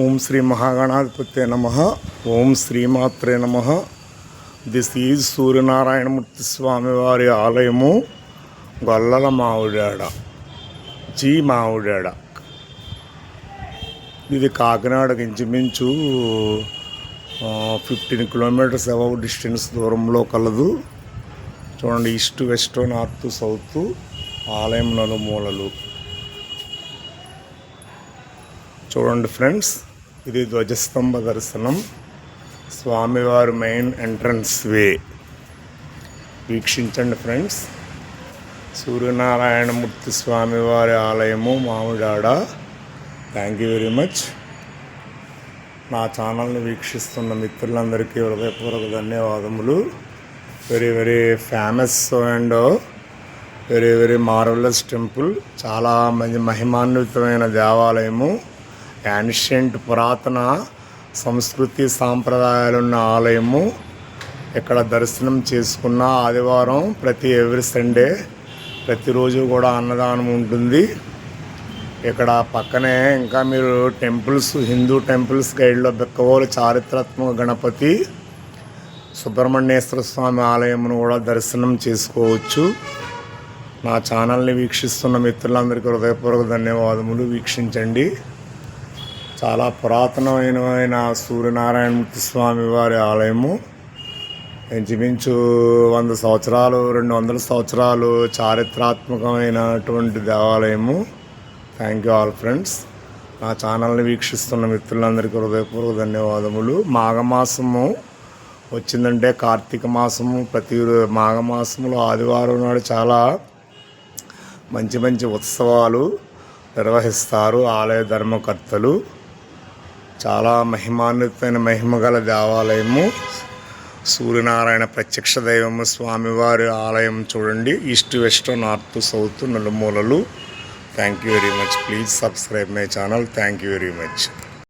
ఓం శ్రీ మహాగణాధిపతే నమ. ఓం శ్రీమాత్రే నమ. దిస్ ఈజ్ సూర్యనారాయణమూర్తి స్వామి వారి ఆలయము గొల్లల మావుడాడ జీ మావుడాడ. ఇది కాకినాడకి ఇంచుమించు ఫిఫ్టీన్ కిలోమీటర్స్ అబౌవ్ డిస్టెన్స్ దూరంలో కలదు. చూడండి ఈస్ట్ వెస్ట్ నార్త్ సౌత్ ఆలయం నలుమూలలు. చూడండి ఫ్రెండ్స్ ఇది ధ్వజస్తంభ దర్శనం. స్వామివారి మెయిన్ ఎంట్రన్స్ వే. వీక్షించండి ఫ్రెండ్స్. సూర్యనారాయణమూర్తి స్వామివారి ఆలయము Mamidada. Thank you very much నా ఛానల్ని వీక్షిస్తున్న మిత్రులందరికీ హృదయపూర్వక ధన్యవాదములు. Very very famous and very very marvellous temple చాలా మంచి మహిమాన్వితమైన దేవాలయము. యాన్షియంట్ పురాతన సంస్కృతి సాంప్రదాయాలున్న ఆలయము. ఇక్కడ దర్శనం చేసుకున్న ఆదివారం ప్రతి ఎవ్రీ సండే ప్రతిరోజు కూడా అన్నదానం ఉంటుంది. ఇక్కడ పక్కనే ఇంకా మీరు టెంపుల్స్ హిందూ టెంపుల్స్ గైడ్లో బెక్కవోలు చారిత్రాత్మక గణపతి సుబ్రహ్మణ్యేశ్వర స్వామి ఆలయమును కూడా దర్శనం చేసుకోవచ్చు. నా ఛానల్ని వీక్షిస్తున్న మిత్రులందరికీ హృదయపూర్వక ధన్యవాదములు. వీక్షించండి. చాలా పురాతనమైన సూర్యనారాయణమూర్తి స్వామి వారి ఆలయము. ఇంచుమించు వంద సంవత్సరాలు రెండు వందల సంవత్సరాలు చారిత్రాత్మకమైనటువంటి దేవాలయము. థ్యాంక్ యూ ఆల్ ఫ్రెండ్స్ నా ఛానల్ని వీక్షిస్తున్న మిత్రులందరికీ హృదయపూర్వక ధన్యవాదములు. మాఘమాసము వచ్చిందంటే కార్తీక మాసము. ప్రతి మాఘమాసములో ఆదివారం నాడు చాలా మంచి మంచి ఉత్సవాలు నిర్వహిస్తారు ఆలయ ధర్మకర్తలు. చాలా మహిమాన్వితమైన మహిమగల దేవాలయము. సూర్యనారాయణ ప్రత్యక్ష దైవము స్వామివారి ఆలయం చూడండి. East west north south నలుమూలలు. Thank you very much please subscribe my channel thank you very much